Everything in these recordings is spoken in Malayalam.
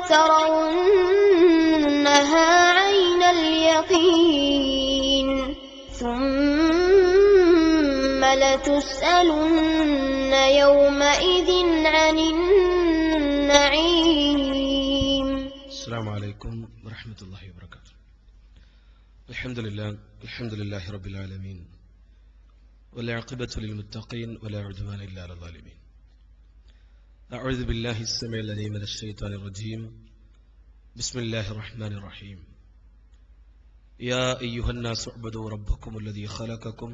لترونها عين اليقين ثم لتسألن يومئذ عن النعيم. السلام عليكم ورحمة الله وبركاته. الحمد لله الحمد لله رب العالمين والعاقبة للمتقين ولا عدوان إلا على الظالمين. أعوذ بالله السميع العليم من الشيطان الرجيم بسم الله الرحمن الرحيم يا أيها الناس اعبدوا ربكم الذي خلقكم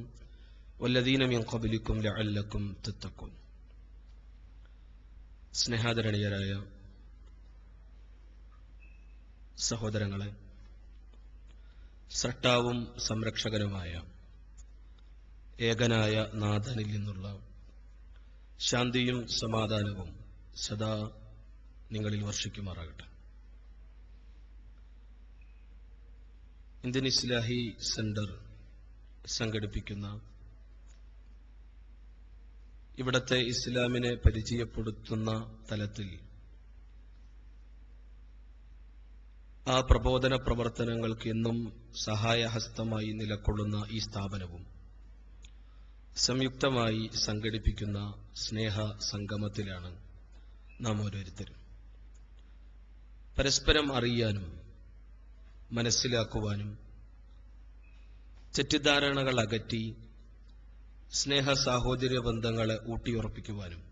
والذين من قبلكم لعلكم تتقون സ്നേഹാദരണീയരായ സഹോദരങ്ങളെ സട്ടാവും സംരക്ഷകനുമായ ഏകനായ നാഥനിൽ നിന്നുള്ള ശാന്തിയും സമാധാനവും സദാ നിങ്ങളിൽ വർഷിക്കുമാറാകട്ടെ. ഇന്ത്യൻ ഇസ്ലാഹി സെന്റർ സംഘടിപ്പിക്കുന്ന ഇവിടത്തെ ഇസ്ലാമിനെ പരിചയപ്പെടുത്തുന്ന തലത്തിൽ ആ പ്രബോധന പ്രവർത്തനങ്ങൾക്ക് എന്നും സഹായഹസ്തമായി നിലകൊള്ളുന്ന ഈ സ്ഥാപനവും സംയുക്തമായി സംഘടിപ്പിക്കുന്ന സ്നേഹ സംഗമത്തിലാണ്. നാം ഓരോരുത്തരും. പരസ്പരം അറിയാനും മനസ്സിലാക്കുവാനും തെറ്റിദ്ധാരണകൾ അകറ്റി സ്നേഹ സാഹോദര്യ ബന്ധങ്ങളെ ഊട്ടിയുറപ്പിക്കുവാനും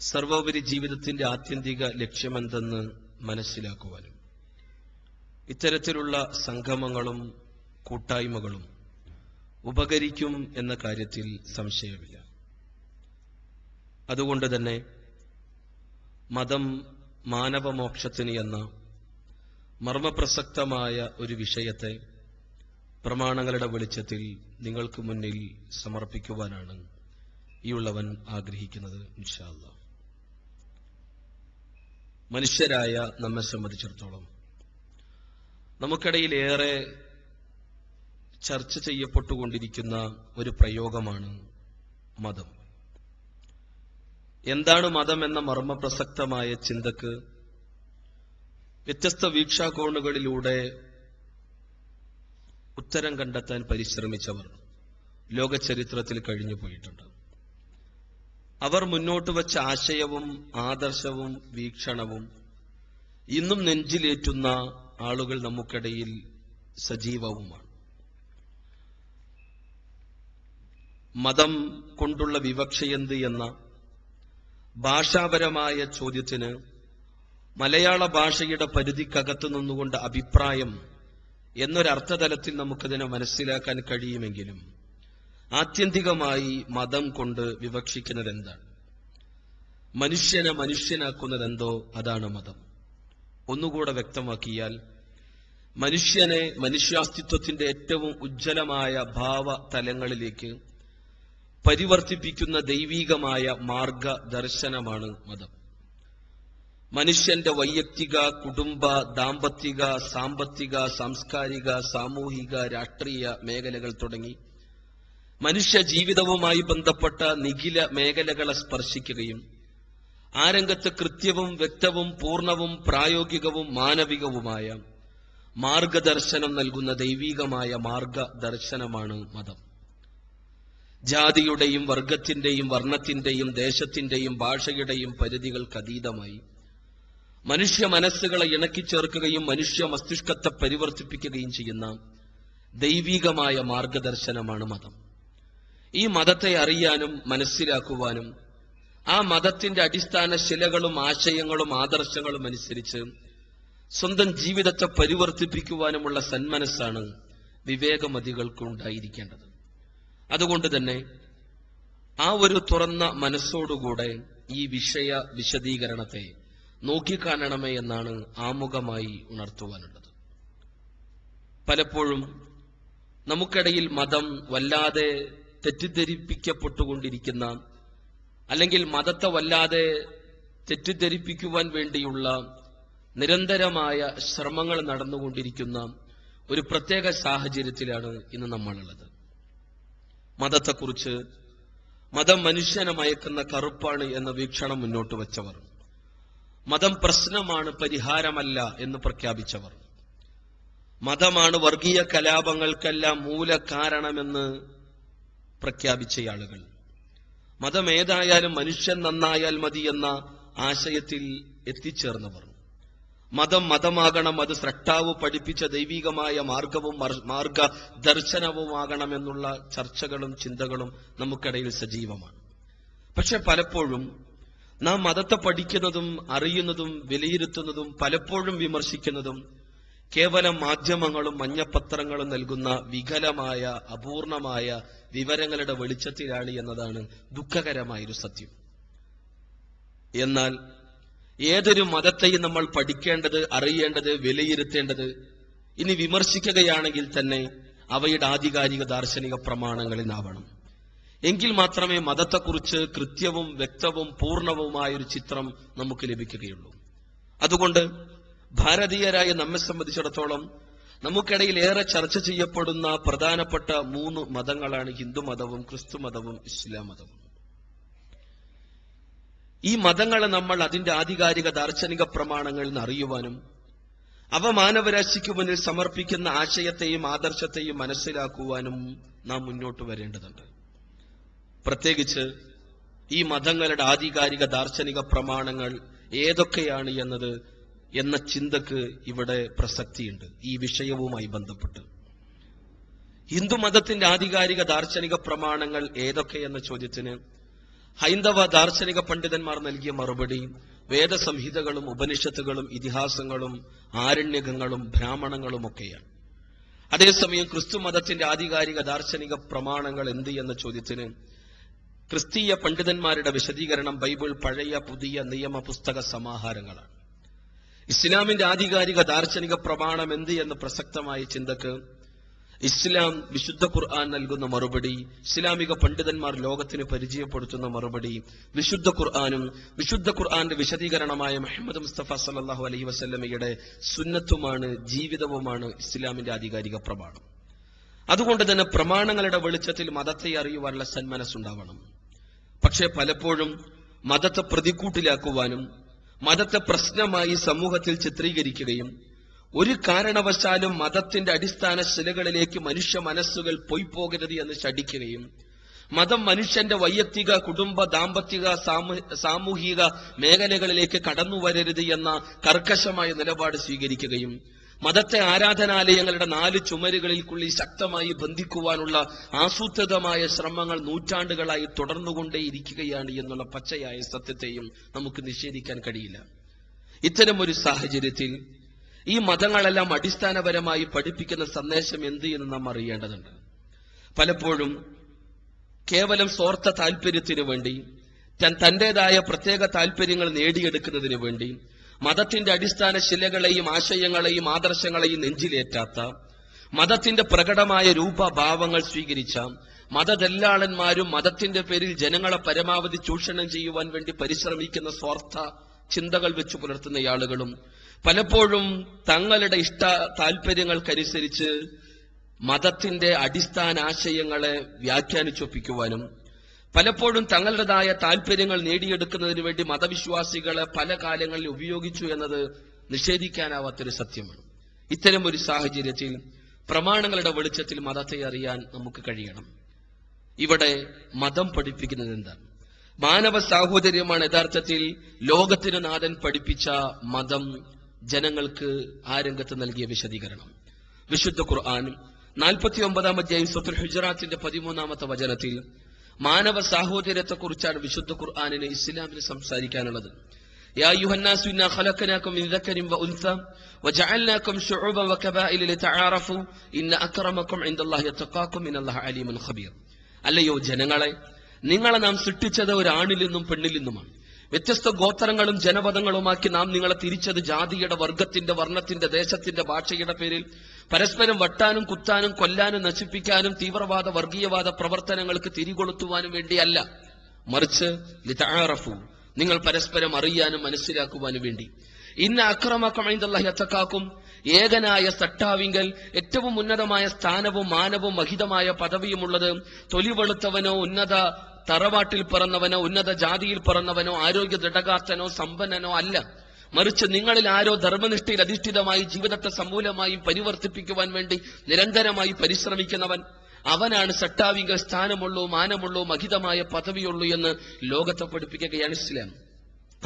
സർവോപരി ജീവിതത്തിന്റെ ആത്യന്തിക ലക്ഷ്യമെന്തെന്ന് മനസ്സിലാക്കുവാനും ഇത്തരത്തിലുള്ള സംഗമങ്ങളും കൂട്ടായ്മകളും ഉപകരിക്കും എന്ന കാര്യത്തിൽ സംശയമില്ല. അതുകൊണ്ട് തന്നെ മതം മാനവമോക്ഷത്തിന് എന്ന മർമ്മപ്രസക്തമായ ഒരു വിഷയത്തെ പ്രമാണങ്ങളുടെ വെളിച്ചത്തിൽ നിങ്ങൾക്ക് മുന്നിൽ സമർപ്പിക്കുവാനാണ് ഈ ഉള്ളവൻ ആഗ്രഹിക്കുന്നത് ഇൻഷാല്ല മനുഷ്യരായ നമ്മെ സംബന്ധിച്ചിടത്തോളം നമുക്കിടയിൽ ഏറെ ചർച്ച ചെയ്യപ്പെട്ടുകൊണ്ടിരിക്കുന്ന ഒരു പ്രയോഗമാണ് മതം. എന്താണ് മതം എന്ന മർമ്മപ്രസക്തമായ ചിന്തക്ക് വ്യത്യസ്ത വീക്ഷാകോണുകളിലൂടെ ഉത്തരം കണ്ടെത്താൻ പരിശ്രമിച്ചവർ ലോക ചരിത്രത്തിൽ കഴിഞ്ഞു പോയിട്ടുണ്ട്. അവർ മുന്നോട്ട് വച്ച ആശയവും ആദർശവും വീക്ഷണവും ഇന്നും നെഞ്ചിലേറ്റുന്ന ആളുകൾ നമുക്കിടയിൽ സജീവവുമാണ്. മതം കൊണ്ടുള്ള വിവക്ഷയെന്ത് എന്ന ഭാഷാപരമായ ചോദ്യത്തിന് മലയാള ഭാഷയുടെ പരിധിക്കകത്ത് നിന്നുകൊണ്ട് അഭിപ്രായം എന്നൊരർത്ഥതലത്തിൽ നമുക്കതിനെ മനസ്സിലാക്കാൻ കഴിയുമെങ്കിലും ആത്യന്തികമായി മതം കൊണ്ട് വിവക്ഷിക്കുന്നത് എന്താണ് മനുഷ്യനെ മനുഷ്യനാക്കുന്നത് എന്തോ അതാണ് മതം. ഒന്നുകൂടെ വ്യക്തമാക്കിയാൽ മനുഷ്യനെ മനുഷ്യാസ്തിത്വത്തിന്റെ ഏറ്റവും ഉജ്ജ്വലമായ ഭാവ തലങ്ങളിലേക്ക് പരിവർത്തിപ്പിക്കുന്ന ദൈവീകമായ മാർഗദർശനമാണ് മതം. മനുഷ്യന്റെ വൈയക്തിക കുടുംബ ദാമ്പത്തിക സാമ്പത്തിക സാംസ്കാരിക സാമൂഹിക രാഷ്ട്രീയ മേഖലകൾ തുടങ്ങി മനുഷ്യ ജീവിതവുമായി ബന്ധപ്പെട്ട നിഖില മേഖലകളെ സ്പർശിക്കുകയും ആ രംഗത്ത് കൃത്യവും വ്യക്തവും പൂർണവും പ്രായോഗികവും മാനവികവുമായ മാർഗദർശനം നൽകുന്ന ദൈവീകമായ മാർഗദർശനമാണ് മതം. ജാതിയുടെയും വർഗത്തിന്റെയും വർണത്തിന്റെയും ദേശത്തിന്റെയും ഭാഷയുടെയും പരിധികൾക്കതീതമായി മനുഷ്യ മനസ്സുകളെ ഇണക്കി ചേർക്കുകയും മനുഷ്യ മസ്തിഷ്കത്തെ പരിവർത്തിപ്പിക്കുകയും ചെയ്യുന്ന ദൈവികമായ മാർഗദർശനമാണ് മതം. ഈ മതത്തെ അറിയാനും മനസ്സിലാക്കുവാനും ആ മതത്തിന്റെ അടിസ്ഥാന ശിലകളും ആശയങ്ങളും ആദർശങ്ങളും അനുസരിച്ച് സ്വന്തം ജീവിതത്തെ പരിവർത്തിപ്പിക്കുവാനുമുള്ള സന്മനസ്സാണ് വിവേകമതികൾക്ക് ഉണ്ടായിരിക്കേണ്ടത് അതുകൊണ്ട് തന്നെ ആ ഒരു തുറന്ന മനസ്സോടുകൂടെ ഈ വിഷയ വിശദീകരണത്തെ നോക്കിക്കാണണമേ എന്നാണ് ആമുഖമായി ഉണർത്തുവാനുള്ളത്. പലപ്പോഴും നമുക്കിടയിൽ മതം വല്ലാതെ തെറ്റിദ്ധരിപ്പിക്കപ്പെട്ടുകൊണ്ടിരിക്കുന്ന അല്ലെങ്കിൽ മതത്തെ വല്ലാതെ തെറ്റിദ്ധരിപ്പിക്കുവാൻ വേണ്ടിയുള്ള നിരന്തരമായ ശ്രമങ്ങൾ നടന്നുകൊണ്ടിരിക്കുന്ന ഒരു പ്രത്യേക സാഹചര്യത്തിലാണ് ഇന്ന് നമ്മളുള്ളത്. മതത്തെക്കുറിച്ച് മതം മനുഷ്യനെ മയക്കുന്ന കറുപ്പാണ് എന്ന വീക്ഷണം മുന്നോട്ട് വെച്ചവർ. മതം പ്രശ്നമാണ് പരിഹാരമല്ല എന്ന് പ്രഖ്യാപിച്ചവർ. മതമാണ് വർഗീയ കലാപങ്ങൾക്കെല്ലാം മൂലകാരണമെന്ന് പ്രഖ്യാപിച്ചയാളുകൾ. മതം ഏതായാലും മനുഷ്യൻ നന്നായാൽ മതി എന്ന ആശയത്തിൽ എത്തിച്ചേർന്നവർ. മതം മതമാകണം അത് സ്രഷ്ടാവ് പഠിപ്പിച്ച ദൈവികമായ മാർഗവും മർ- മാർഗ ദർശനവുമാകണമെന്നുള്ള ചർച്ചകളും ചിന്തകളും നമുക്കിടയിൽ സജീവമാണ്. പക്ഷെ പലപ്പോഴും നാം മതത്തെ പഠിക്കുന്നതും അറിയുന്നതും വിലയിരുത്തുന്നതും പലപ്പോഴും വിമർശിക്കുന്നതും കേവലം മാധ്യമങ്ങളും മഞ്ഞപ്പത്രങ്ങളും നൽകുന്ന വികലമായ അപൂർണമായ വിവരങ്ങളുടെ വെളിച്ചത്തിലാണ് എന്നതാണ് ദുഃഖകരമായൊരു സത്യം. എന്നാൽ ഏതൊരു മതത്തെയും നമ്മൾ പഠിക്കേണ്ടത് അറിയേണ്ടത് വിലയിരുത്തേണ്ടത് ഇനി വിമർശിക്കുകയാണെങ്കിൽ തന്നെ അവയുടെ ആധികാരിക ദാർശനിക പ്രമാണങ്ങളിൽ ആവണം എങ്കിൽ മാത്രമേ മതത്തെക്കുറിച്ച് കൃത്യവും വ്യക്തവും പൂർണവുമായ ഒരു ചിത്രം നമുക്ക് ലഭിക്കുകയുള്ളൂ. അതുകൊണ്ട് ഭാരതീയരായ നമ്മെ സംബന്ധിച്ചിടത്തോളം നമുക്കിടയിൽ ഏറെ ചർച്ച ചെയ്യപ്പെടുന്ന പ്രധാനപ്പെട്ട മൂന്ന് മതങ്ങളാണ് ഹിന്ദു മതവും ക്രിസ്തു മതവും ഇസ്ലാം മതവും ഈ മതങ്ങളെ നമ്മൾ അതിന്റെ ആധികാരിക ദാർശനിക പ്രമാണങ്ങളിൽ നിന്ന് അറിയുവാനും അവ മാനവരാശിക്ക് മുന്നിൽ സമർപ്പിക്കുന്ന ആശയത്തെയും ആദർശത്തെയും മനസ്സിലാക്കുവാനും നാം മുന്നോട്ട് വരേണ്ടതുണ്ട്. പ്രത്യേകിച്ച് ഈ മതങ്ങളുടെ ആധികാരിക ദാർശനിക പ്രമാണങ്ങൾ ഏതൊക്കെയാണ് എന്നത് എന്ന ചിന്തക്ക് ഇവിടെ പ്രസക്തിയുണ്ട്. ഈ വിഷയവുമായി ബന്ധപ്പെട്ട്. ഹിന്ദു മതത്തിന്റെ ആധികാരിക ദാർശനിക പ്രമാണങ്ങൾ ഏതൊക്കെയെന്ന ചോദ്യത്തിന് ഹൈന്ദവ ദാർശനിക പണ്ഡിതന്മാർ നൽകിയ മറുപടി വേദസംഹിതകളും ഉപനിഷത്തുകളും ഇതിഹാസങ്ങളും ആരണ്യകങ്ങളും ബ്രാഹ്മണങ്ങളും ഒക്കെയാണ്. അതേസമയം ക്രിസ്തു മതത്തിന്റെ ആധികാരിക ദാർശനിക പ്രമാണങ്ങൾ എന്ത് എന്ന ചോദ്യത്തിന് ക്രിസ്തീയ പണ്ഡിതന്മാരുടെ വിശദീകരണം ബൈബിൾ പഴയ പുതിയ നിയമ പുസ്തക സമാഹാരങ്ങളാണ്. ഇസ്ലാമിന്റെ ആധികാരിക ദാർശനിക പ്രമാണം എന്ത് എന്ന പ്രസക്തമായ ചിന്തക്ക് ഇസ്ലാം വിശുദ്ധ ഖുർആൻ നൽകുന്ന മറുപടി ഇസ്ലാമിക പണ്ഡിതന്മാർ ലോകത്തിന് പരിചയപ്പെടുത്തുന്ന മറുപടി വിശുദ്ധ ഖുർആാനും വിശുദ്ധ ഖുർആന്റെ വിശദീകരണമായ മുഹമ്മദ് മുസ്തഫ സല്ലാഹു അലൈഹി വസല്ലമയുടെ സുന്നത്തുമാണ് ജീവിതവുമാണ് ഇസ്ലാമിന്റെ ആധികാരിക പ്രമാണം. അതുകൊണ്ട് തന്നെ പ്രമാണങ്ങളുടെ വെളിച്ചത്തിൽ മതത്തെ അറിയുവാനുള്ള സന്മനസ്സുണ്ടാവണം. പക്ഷേ പലപ്പോഴും മതത്തെ പ്രതിക്കൂട്ടിലാക്കുവാനും മതത്തെ പ്രശ്നമായി സമൂഹത്തിൽ ചിത്രീകരിക്കുകയും ഒരു കാരണവശാലും മതത്തിന്റെ അടിസ്ഥാന ശിലകളിലേക്ക് മനുഷ്യ മനസ്സുകൾ പോയി പോയിപ്പോകരുത് എന്ന് ശഠിക്കുകയും മതം മനുഷ്യന്റെ വൈയക്തിക കുടുംബ ദാമ്പത്തിക സാമൂ- സാമൂഹിക മേഖലകളിലേക്ക് കടന്നു വരരുത് എന്ന കർക്കശമായ നിലപാട് സ്വീകരിക്കുകയും മതത്തെ ആരാധനാലയങ്ങളുടെ നാല് ചുമരുകളിൽക്കുള്ളിൽ ശക്തമായി ബന്ധിക്കുവാനുള്ള ആസൂത്രിതമായ ശ്രമങ്ങൾ നൂറ്റാണ്ടുകളായി തുടർന്നുകൊണ്ടേയിരിക്കുകയാണ് എന്നുള്ള പച്ചയായ സത്യത്തെയും നമുക്ക് നിഷേധിക്കാൻ കഴിയില്ല. ഇത്തരം ഒരു സാഹചര്യത്തിൽ ഈ മതങ്ങളെല്ലാം അടിസ്ഥാനപരമായി പഠിപ്പിക്കുന്ന സന്ദേശം എന്ത് എന്ന് നാം അറിയേണ്ടതുണ്ട്. പലപ്പോഴും കേവലം സ്വാർത്ഥ താല്പര്യത്തിനു വേണ്ടി തന്റേതായ പ്രത്യേക താല്പര്യങ്ങൾ നേടിയെടുക്കുന്നതിന് വേണ്ടി മതത്തിന്റെ അടിസ്ഥാന ശിലകളെയും ആശയങ്ങളെയും ആദർശങ്ങളെയും നെഞ്ചിലേറ്റാത്ത മതത്തിന്റെ പ്രകടമായ രൂപഭാവങ്ങൾ സ്വീകരിച്ച മതദല്ലാളന്മാരും മതത്തിന്റെ പേരിൽ ജനങ്ങളെ പരമാവധി ചൂഷണം ചെയ്യുവാൻ വേണ്ടി പരിശ്രമിക്കുന്ന സ്വാർത്ഥ ചിന്തകൾ വെച്ചു പുലർത്തുന്ന ആളുകളും പലപ്പോഴും തങ്ങളുടെ ഇഷ്ട താല്പര്യങ്ങൾക്കനുസരിച്ച് മതത്തിന്റെ അടിസ്ഥാന ആശയങ്ങളെ വ്യാഖ്യാനിച്ചൊപ്പിക്കുവാനും പലപ്പോഴും തങ്ങളുടേതായ താല്പര്യങ്ങൾ നേടിയെടുക്കുന്നതിന് വേണ്ടി മതവിശ്വാസികളെ പല കാലങ്ങളിൽ ഉപയോഗിച്ചു എന്നത് നിഷേധിക്കാനാവാത്തൊരു സത്യമാണ്. ഇത്തരം ഒരു സാഹചര്യത്തിൽ പ്രമാണങ്ങളുടെ വെളിച്ചത്തിൽ മതത്തെ അറിയാൻ നമുക്ക് കഴിയണം. ഇവിടെ മതം പഠിപ്പിക്കുന്നത് എന്താണ്? മാനവ സാഹോദര്യമാണ് യഥാർത്ഥത്തിൽ ലോകത്തിന് നാഥൻ പഠിപ്പിച്ച മതം ജനങ്ങൾക്ക് ആ രംഗത്ത് നൽകിയ വിശദീകരണം വിശുദ്ധ ഖുർആൻ നാൽപ്പത്തി ഒമ്പതാം അധ്യായം സ്വത്തുൽ ഹുജറാത്തിന്റെ പതിമൂന്നാമത്തെ വചനത്തിൽ മാനവ സാഹോദര്യത്തെക്കുറിച്ചാണ് വിശുദ്ധ ഖുർആാനിന് ഇസ്ലാമിന് സംസാരിക്കാനുള്ളത് يا أيها الناس إنا خلقناكم من ذكر وأنثى وجعلناكم شعوبا وكبائل لتعارفوا إن أكرمكم عند الله يتقاكم إن الله عليم خبير അല്ലയോ ജനങ്ങളെ നിങ്ങളെ നാം സൃഷ്ടിച്ചത് ഒരു ആണിൽ നിന്നും പെണ്ണിൽ നിന്നുമാണ് വ്യത്യസ്ത ഗോത്രങ്ങളും ജനപദങ്ങളുമാക്കി നാം നിങ്ങളെ തിരിച്ചത് ജാതിയുടെ വർഗത്തിന്റെ വർണത്തിന്റെ ദേശത്തിന്റെ ഭാഷയുടെ പേരിൽ. പരസ്പരം വട്ടാനും കുത്താനും കൊല്ലാനും നശിപ്പിക്കാനും തീവ്രവാദ വർഗീയവാദ പ്രവർത്തനങ്ങൾക്ക് തിരികൊളുത്തുവാനും വേണ്ടിയല്ല. മറിച്ച് ലിതാറഫു നിങ്ങൾ പരസ്പരം അറിയാനും മനസ്സിലാക്കുവാനും വേണ്ടി. ഇന്ന അക്രമക്കമൈന്തല്ലാഹത്തക്കാക്കും ഏകനായ സട്ടാവിങ്കൽ ഏറ്റവും ഉന്നതമായ സ്ഥാനവും മാനവും മഹിതമായ പദവിയുമുള്ളത് തൊലിവെളുത്തവനോ ഉന്നത തറവാട്ടിൽ പിറന്നവനോ ഉന്നത ജാതിയിൽ പിറന്നവനോ ആരോഗ്യ ദൃഢകാർത്തനോ സമ്പന്നനോ അല്ല. മറിച്ച് നിങ്ങളിൽ ആരോ ധർമ്മനിഷ്ഠയിൽ അധിഷ്ഠിതമായി ജീവിതത്തെ സമൂലമായും പരിവർത്തിപ്പിക്കുവാൻ വേണ്ടി നിരന്തരമായി പരിശ്രമിക്കുന്നവൻ അവനാണ് സട്ടാവിക സ്ഥാനമുള്ളൂ മാനമുള്ളൂ മഹിതമായ പദവിയുള്ളൂ എന്ന് ലോകത്തെ പഠിപ്പിക്കുകയാണ് ഇസ്ലാം.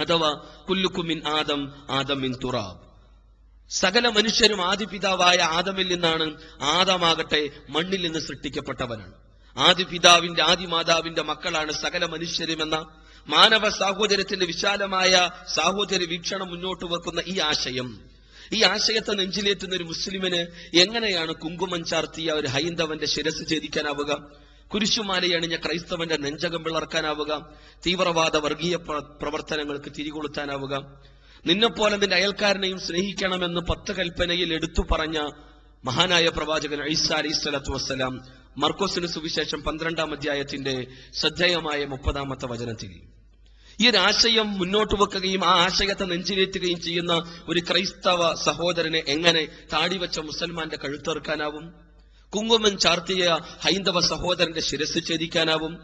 അഥവാ കുല്ലുക്കുമിൻ ആദം ആദമിൻ തുറാബ്. സകല മനുഷ്യരും ആദിപിതാവായ ആദമിൽ നിന്നാണ് ആദമാകട്ടെ മണ്ണിൽ നിന്ന് സൃഷ്ടിക്കപ്പെട്ടവനാണ്. ആദി പിതാവിന്റെ ആദ്യ മാതാവിന്റെ മക്കളാണ് സകല മനുഷ്യരുമെന്ന മാനവ സാഹോദര്യത്തിന്റെ വിശാലമായ സാഹോദര്യ വീക്ഷണം മുന്നോട്ട് വെക്കുന്ന ഈ ആശയം. ഈ ആശയത്തെ നെഞ്ചിലേറ്റുന്ന ഒരു മുസ്ലിമിന് എങ്ങനെയാണ് കുങ്കുമം ചാർത്തിയ ഒരു ഹൈന്ദവന്റെ ശിരസ് ഛേദിക്കാനാവുക? കുരിശുമാലയണിഞ്ഞ ക്രൈസ്തവന്റെ നെഞ്ചകം പിളർക്കാനാവുക തീവ്രവാദ വർഗീയ പ്ര- പ്രവർത്തനങ്ങൾക്ക് തിരികൊളുത്താനാവുക? നിന്നെപ്പോലെ നിന്റെ അയൽക്കാരനെയും സ്നേഹിക്കണമെന്ന് പത്ത് കൽപ്പനയിൽ എടുത്തു പറഞ്ഞ മഹാനായ പ്രവാചകൻ ഐസ അലൈഹി സ്വലാത്തു വസ്സലാം മർക്കോസിന് സുവിശേഷം പന്ത്രണ്ടാം അധ്യായത്തിന്റെ ശ്രദ്ധേയമായ മുപ്പതാമത്തെ വചനത്തിൽ. ഈ ഒരു ആശയം മുന്നോട്ട് വെക്കുകയും ആ ആശയത്തെ നെഞ്ചിലേറ്റുകയും ചെയ്യുന്ന ഒരു ക്രൈസ്തവ സഹോദരനെ എങ്ങനെ താടിവെച്ച മുസൽമാന്റെ കഴുത്തേർക്കാനാവും കുങ്കുമം ചാർത്തിയ ഹൈന്ദവ സഹോദരന്റെ ശിരസ് ഛേദിക്കാനാവും?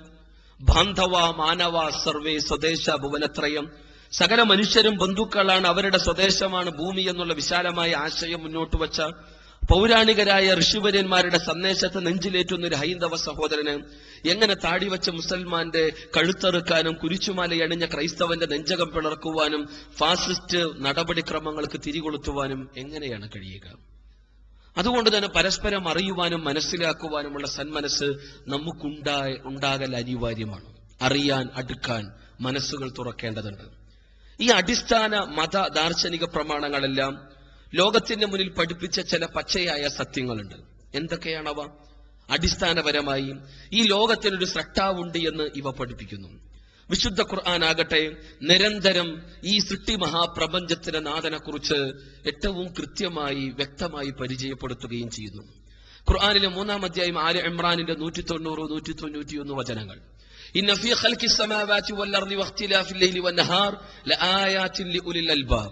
ബാന്ധവ മാനവ സർവേ സ്വദേശ ഭുവനത്രയം. സകല മനുഷ്യരും ബന്ധുക്കളാണ് അവരുടെ സ്വദേശമാണ് ഭൂമി എന്നുള്ള വിശാലമായ ആശയം മുന്നോട്ട് വച്ച പൗരാണികരായ ഋഷിവര്യന്മാരുടെ സന്ദേശത്തെ നെഞ്ചിലേറ്റുന്ന ഒരു ഹൈന്ദവ സഹോദരന് എങ്ങനെ താടിവെച്ച മുസൽമാന്റെ കഴുത്തറുക്കാനും കുരിച്ചുമാലയണിഞ്ഞ ക്രൈസ്തവന്റെ നെഞ്ചകം പിളർക്കുവാനും ഫാസിസ്റ്റ് നടപടിക്രമങ്ങൾക്ക് തിരികൊളുത്തുവാനും എങ്ങനെയാണ് കഴിയുക? അതുകൊണ്ട് തന്നെ പരസ്പരം അറിയുവാനും മനസ്സിലാക്കുവാനുമുള്ള സന്മനസ് നമുക്കുണ്ടായ ഉണ്ടാകൽ അനിവാര്യമാണ്. അറിയാൻ അടുക്കാൻ മനസ്സുകൾ തുറക്കേണ്ടതുണ്ട്. ഈ അടിസ്ഥാന മത ദാർശനിക പ്രമാണങ്ങളെല്ലാം ലോകത്തിന്റെ മുന്നിൽ പഠിപ്പിച്ച ചില പച്ചയായ സത്യങ്ങളുണ്ട് എന്തൊക്കെയാണവ അടിസ്ഥാനപരമായി ഈ ലോകത്തിനൊരു സ്രഷ്ടാവുണ്ട് എന്ന് ഇവ പഠിപ്പിക്കുന്നു വിശുദ്ധ ഖുർആൻ ആകട്ടെ നിരന്തരം ഈ സൃഷ്ടി മഹാപ്രപഞ്ചത്തിന്റെ നാഥനെക്കുറിച്ച് ഏറ്റവും കൃത്യമായി വ്യക്തമായി പരിചയപ്പെടുത്തുകയും ചെയ്യുന്നു ഖുർആനിലെ മൂന്നാം അധ്യായം ആല് ഇമ്രാനിന്റെ നൂറ്റി തൊണ്ണൂറ് നൂറ്റി തൊണ്ണൂറ്റിയൊന്ന് വചനങ്ങൾ ഇന്ന ഫീ ഖൽഖി السماوات والأرض واختلاف الليل والنهار لآيات لأولي الألباب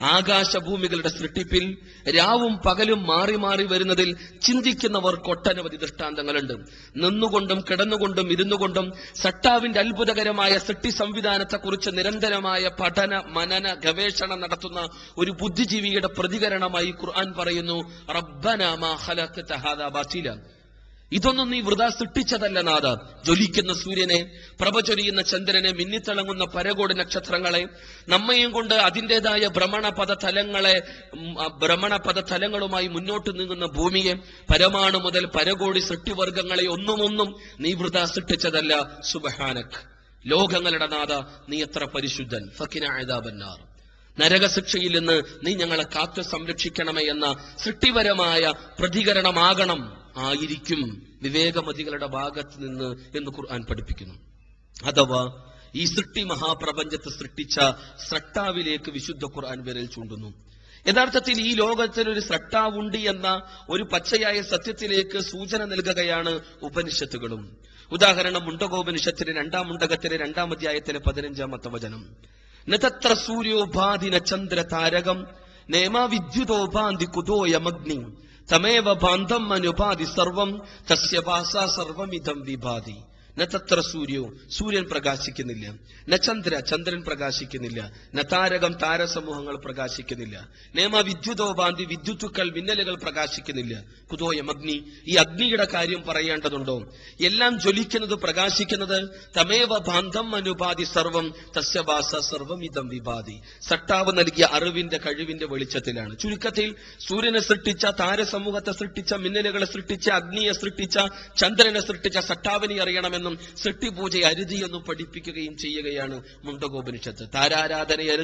ആകാശഭൂമികളുടെ സൃഷ്ടിപ്പിൽ രാവും പകലും മാറി മാറി വരുന്നതിൽ ചിന്തിക്കുന്നവർ ഒട്ടനവധി ദൃഷ്ടാന്തങ്ങളുണ്ട്. നിന്നുകൊണ്ടും കിടന്നുകൊണ്ടും ഇരുന്നുകൊണ്ടും സട്ടാവിന്റെ അത്ഭുതകരമായ സൃഷ്ടി സംവിധാനത്തെക്കുറിച്ച് നിരന്തരമായ പഠന മനന ഗവേഷണം നടത്തുന്ന ഒരു ബുദ്ധിജീവിയുടെ പ്രതികരണമായി ഖുർആൻ പറയുന്നു റബ്ബന ഇതൊന്നും നീ വൃതാ സൃഷ്ടിച്ചതല്ല നാഥ. ജ്വലിക്കുന്ന സൂര്യനെ പ്രഭ ചൊരിയുന്ന ചന്ദ്രനെ മിന്നിത്തിളങ്ങുന്ന പരകോട് നക്ഷത്രങ്ങളെ നമ്മയും കൊണ്ട് അതിന്റെതായ ഭ്രമണപഥ തലങ്ങളെ ഭ്രമണപഥ തലങ്ങളുമായി മുന്നോട്ട് നീങ്ങുന്ന ഭൂമിയെ പരമാണു മുതൽ പരകോടി സൃഷ്ടിവർഗങ്ങളെ ഒന്നുമൊന്നും നീ വൃതാ സൃഷ്ടിച്ചതല്ല. സുബഹാനക്. ലോകങ്ങളുടെ നാഥ നീ എത്ര പരിശുദ്ധൻ. ഫക്കിനായതാബന്നാർ നരകശിക്ഷയിൽ നിന്ന് നീ ഞങ്ങളെ കാത്തു സംരക്ഷിക്കണമേ എന്ന സൃഷ്ടിപരമായ പ്രതികരണമാകണം. ആയിരിക്കും വിവേകമതികളുടെ ഭാഗത്ത് നിന്ന് എന്ന് ഖുർആൻ പഠിപ്പിക്കുന്നു. അഥവാ ഈ സൃഷ്ടി മഹാപ്രപഞ്ചത്തെ സൃഷ്ടിച്ച സ്രട്ടാവിലേക്ക് വിശുദ്ധ ഖുർആൻ വിരൽ ചൂണ്ടുന്നു. യഥാർത്ഥത്തിൽ ഈ ലോകത്തിൽ ഒരു സ്രട്ടാവുണ്ട് എന്ന ഒരു പച്ചയായ സത്യത്തിലേക്ക് സൂചന നൽകുകയാണ് ഉപനിഷത്തുകളും. ഉദാഹരണം മുണ്ടകോപനിഷത്തിലെ രണ്ടാം മുണ്ടകത്തിലെ രണ്ടാം അധ്യായത്തിലെ പതിനഞ്ചാമത്തെ വചനം നതത്ര സൂര്യോപാധിന ചന്ദ്ര താരകം നേമാ വിദ്യുതോപാന്തി കുതോയമഗ്നി. തമേവ ബാന്ധം അനുപാതി സർവം തസ്യ ഭാസ സർവമിതം വിഭാതി. ന സൂര്യവും സൂര്യോ സൂര്യൻ പ്രകാശിക്കുന്നില്ല. ന ചന്ദ്ര ചന്ദ്രൻ പ്രകാശിക്കുന്നില്ല. ന താരകം താരസമൂഹങ്ങൾ പ്രകാശിക്കുന്നില്ല. നേമ വിദ്യുതോപാന്തി വിദ്യുത്തുക്കൾ മിന്നലുകൾ പ്രകാശിക്കുന്നില്ല. കുതോയം അഗ്നി ഈ അഗ്നിയുടെ കാര്യം പറയേണ്ടതുണ്ടോ? എല്ലാം ജ്വലിക്കുന്നത് പ്രകാശിക്കുന്നത് തമേവ ബാന്ധം അനുപാതി സർവം തസ്യഭാസ സർവമിതം വിപാതി സട്ടാവ് നൽകിയ അറിവിന്റെ കഴിവിന്റെ വെളിച്ചത്തിലാണ്. ചുരുക്കത്തിൽ സൂര്യനെ സൃഷ്ടിച്ച താരസമൂഹത്തെ സൃഷ്ടിച്ച മിന്നലുകളെ സൃഷ്ടിച്ച അഗ്നിയെ സൃഷ്ടിച്ച ചന്ദ്രനെ സൃഷ്ടിച്ച സട്ടാവിനെ അറിയണമെന്നും സൃഷ്ടിപൂജ അരുതി എന്നും പഠിപ്പിക്കുകയും ചെയ്യുകയാണ് മുണ്ടകോപനിഷത്ത്. താരാരാധന